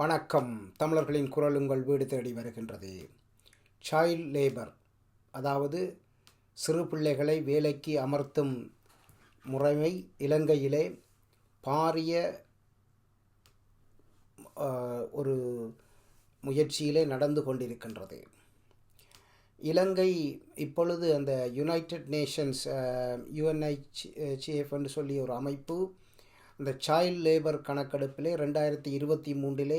வணக்கம். தமிழர்களின் குரல் உங்கள் வீடு தேடி வருகின்றது. சைல்ட் லேபர் அதாவது சிறு பிள்ளைகளை வேலைக்கு அமர்த்தும் முறைமை இலங்கையிலே பாரிய ஒரு முயற்சியிலே நடந்து கொண்டிருக்கின்றது. இலங்கை இப்பொழுது அந்த யுனைடெட் நேஷன்ஸ் யுஎன்ஐசிஎஃப் என்று சொல்லி ஒரு அமைப்பு இந்த சைல்ட் லேபர் கணக்கெடுப்பிலே ரெண்டாயிரத்தி இருபத்தி மூன்றிலே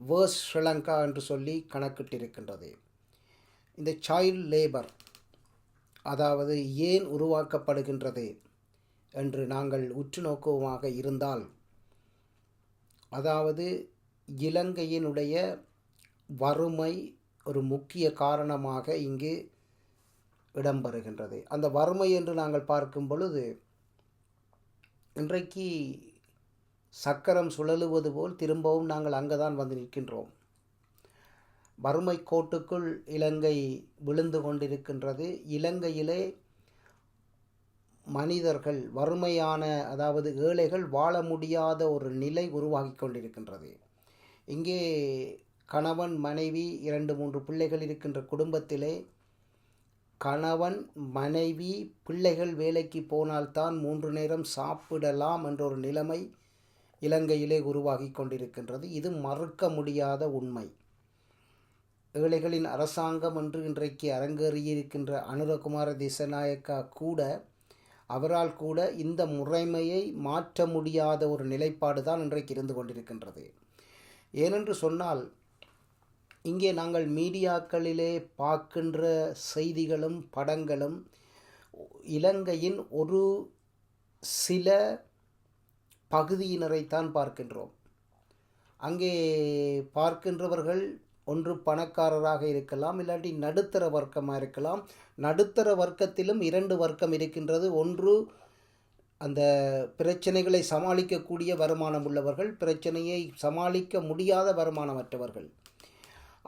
வேர்ஸ் ஸ்ரீலங்கா என்று சொல்லி கணக்கிட்டிருக்கின்றது. இந்த சைல்ட் லேபர் அதாவது ஏன் உருவாக்கப்படுகின்றது என்று நாங்கள் உற்று நோக்குவமாக இருந்தால் அதாவது இலங்கையினுடைய வறுமை ஒரு முக்கிய காரணமாக இங்கு இடம்பெறுகின்றது. அந்த வறுமை என்று நாங்கள் பார்க்கும் பொழுது இன்றைக்கு சக்கரம் சுழலுவது போல் திரும்பவும் நாங்கள் அங்கே தான் வந்து நிற்கின்றோம். வறுமை கோட்டுக்குள் இலங்கை விழுந்து கொண்டிருக்கின்றது. இலங்கையிலே மனிதர்கள் வறுமையான அதாவது ஏழைகள் வாழ முடியாத ஒரு நிலை உருவாகி கொண்டிருக்கின்றது. இங்கே கணவன் மனைவி இரண்டு மூன்று பிள்ளைகள் இருக்கின்ற குடும்பத்திலே கணவன் மனைவி பிள்ளைகள் வேலைக்கு போனால்தான் மூன்று நேரம் சாப்பிடலாம் என்ற ஒரு நிலைமை இலங்கையிலே உருவாகி கொண்டிருக்கின்றது. இது மறுக்க முடியாத உண்மை. ஏழைகளின் அரசாங்கம் என்று இன்றைக்கு அரங்கேறியிருக்கின்ற அனுரகுமார திசநாயக்கா கூட அவரால் கூட இந்த முறைமையை மாற்ற முடியாத ஒரு நிலைப்பாடு தான் இன்றைக்கு இருந்து கொண்டிருக்கின்றது. ஏனென்று சொன்னால் இங்கே நாங்கள் மீடியாக்களிலே பார்க்கின்ற செய்திகளும் படங்களும் இலங்கையின் ஒரு சில பகுதியினரைத்தான் பார்க்கின்றோம். அங்கே பார்க்கின்றவர்கள் ஒன்று பணக்காரராக இருக்கலாம் இல்லாட்டி நடுத்தர வர்க்கமாக இருக்கலாம். நடுத்தர வர்க்கத்திலும் இரண்டு வர்க்கம் இருக்கின்றது. ஒன்று அந்த பிரச்சனைகளை சமாளிக்கக்கூடிய வருமானம் உள்ளவர்கள் பிரச்சனையை சமாளிக்க முடியாத வருமானமற்றவர்கள்.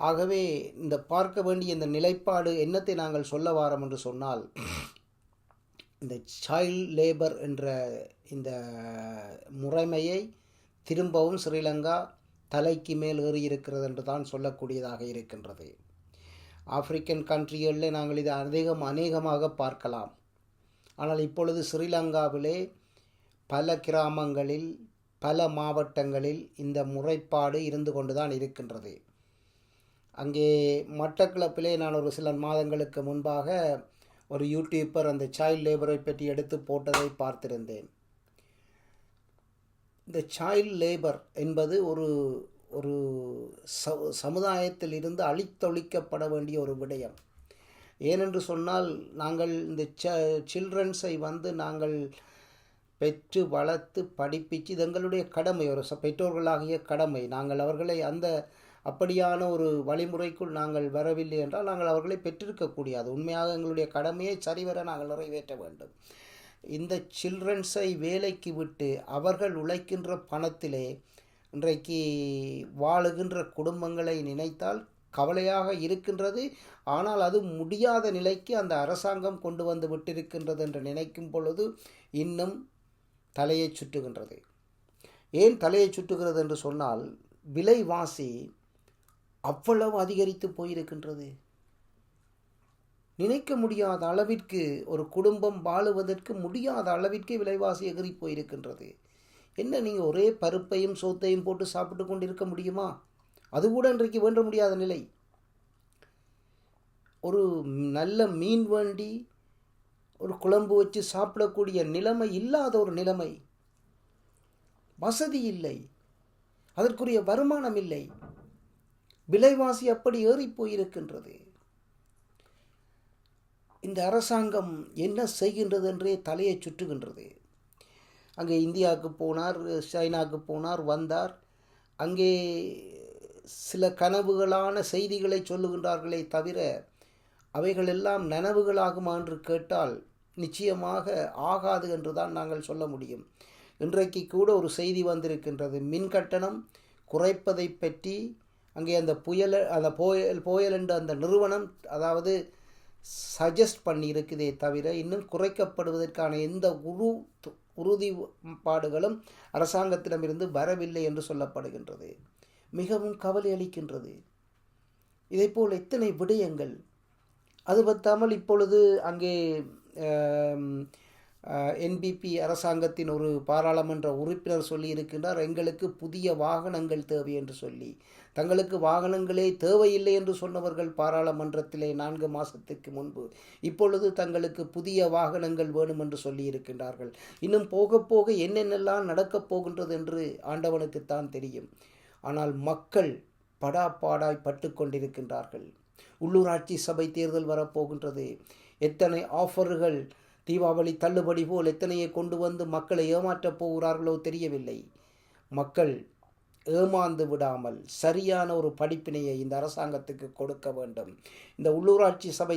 ஆகவே இந்த பார்க்க வேண்டிய இந்த நிலைப்பாடு என்னத்தை நாங்கள் சொல்ல வாரோம் என்று சொன்னால் இந்த சைல்ட் லேபர் என்ற இந்த முறைமையை திரும்பவும் ஸ்ரீலங்கா தலைக்கு மேல் ஏறி இருக்கிறது என்று தான் சொல்லக்கூடியதாக இருக்கின்றது. ஆப்பிரிக்கன் கண்ட்ரிகளில் நாங்கள் இதை அதிகம் அநேகமாக பார்க்கலாம். ஆனால் இப்பொழுது ஸ்ரீலங்காவிலே பல கிராமங்களில் பல மாவட்டங்களில் இந்த முறைப்பாடு இருந்து கொண்டு தான் இருக்கின்றது. அங்கே மட்டக்களப்பிலே நான் ஒரு சில மாதங்களுக்கு முன்பாக ஒரு யூடியூப்பர் அந்த சைல்ட் லேபரை பற்றி எடுத்து போட்டதை பார்த்திருந்தேன். இந்த சைல்ட் லேபர் என்பது ஒரு ஒரு ச சமுதாயத்தில் இருந்து அழித்தொழிக்கப்பட வேண்டிய ஒரு விடயம். ஏனென்று சொன்னால் நாங்கள் இந்த ச சில்ட்ரன்ஸை வந்து நாங்கள் பெற்று வளர்த்து படிப்பிச்சு இது எங்களுடைய கடமை ஒரு பெற்றோர்களாகிய கடமை. நாங்கள் அவர்களை அந்த அப்படியான ஒரு வழிமுறைக்குள் நாங்கள் வரவில்லை என்றால் நாங்கள் அவர்களை பெற்றிருக்கக்கூடியது உண்மையாக எங்களுடைய கடமையை சரிவர நாங்கள் நிறைவேற்ற வேண்டும். இந்த சில்ட்ரன்ஸை வேலைக்கு விட்டு அவர்கள் உழைக்கின்ற பணத்திலே இன்றைக்கு வாழுகின்ற குடும்பங்களை நினைத்தால் கவலையாக இருக்கின்றது. ஆனால் அது முடியாத நிலைக்கு அந்த அரசாங்கம் கொண்டு வந்து விட்டிருக்கின்றது என்று நினைக்கும் பொழுது இன்னும் தலையை சுற்றுகின்றது. ஏன் தலையை சுற்றுகிறது என்று சொன்னால் விலைவாசி அவ்வளவு அதிகரித்து போயிருக்கின்றது. நினைக்க முடியாத அளவிற்கு ஒரு குடும்பம் வாழுவதற்கு முடியாத அளவிற்கு விலைவாசி எகிரி போயிருக்கின்றது. என்ன நீங்கள் ஒரே பருப்பையும் சோத்தையும் போட்டு சாப்பிட்டு கொண்டு இருக்க முடியுமா? அது கூட இன்றைக்கு வேண்ட முடியாத நிலை. ஒரு நல்ல மீன் வேண்டி ஒரு குழம்பு வச்சு சாப்பிடக்கூடிய நிலைமை இல்லாத ஒரு நிலைமை. வசதி இல்லை. அதற்குரிய வருமானம் இல்லை. விலைவாசி அப்படி ஏறி போயிருக்கின்றது. இந்த அரசாங்கம் என்ன செய்கின்றது என்றே தலையை சுற்றுகின்றது. அங்கே இந்தியாவுக்கு போனார் சைனாவுக்கு போனார் வந்தார். அங்கே சில கனவுகளான செய்திகளை சொல்லுகின்றார்களே தவிர அவைகளெல்லாம் நனவுகளாகுமா என்று கேட்டால் நிச்சயமாக ஆகாது என்று தான் நாங்கள் சொல்ல முடியும். இன்றைக்கு கூட ஒரு செய்தி வந்திருக்கின்றது. மின் கட்டணம் குறைப்பதை பற்றி அங்கே அந்த புயல் அந்த போயல் போயல் என்ற அந்த நிறுவனம் அதாவது சஜஸ்ட் பண்ணியிருக்குதே தவிர இன்னும் குறைக்கப்படுவதற்கான எந்த உரு உறுதிப்பாடுகளும் அரசாங்கத்திடமிருந்து வரவில்லை என்று சொல்லப்படுகின்றது. மிகவும் கவலை அளிக்கின்றது. இதைப்போல் எத்தனை விடயங்கள். அது பத்தாமல் இப்பொழுது அங்கே என்பிபி அரசாங்கத்தின் ஒரு பாராளுமன்ற உறுப்பினர் சொல்லியிருக்கின்றார் எங்களுக்கு புதிய வாகனங்கள் தேவை என்று சொல்லி. தங்களுக்கு வாகனங்களே தேவையில்லை என்று சொன்னவர்கள் பாராளுமன்றத்திலே நான்கு மாதத்துக்கு முன்பு. இப்பொழுது தங்களுக்கு புதிய வாகனங்கள் வேணும் என்று சொல்லியிருக்கின்றார்கள் இன்னும் போக போக என்னென்னலாம் நடக்கப் போகின்றது என்று ஆண்டவனுக்குத்தான் தெரியும். ஆனால் மக்கள் படாப்பாடாய் பட்டு கொண்டிருக்கின்றார்கள். உள்ளூராட்சி சபை தேர்தல் வரப்போகின்றது. எத்தனை ஆஃபர்கள் தீபாவளி தள்ளுபடி போல் எத்தனையை கொண்டு வந்து மக்களை ஏமாற்றப் போகிறார்களோ தெரியவில்லை. மக்கள் ஏமாந்து விடாமல் சரியான ஒரு படிப்பினையை இந்த அரசாங்கத்துக்கு கொடுக்க வேண்டும். இந்த உள்ளூராட்சி சபை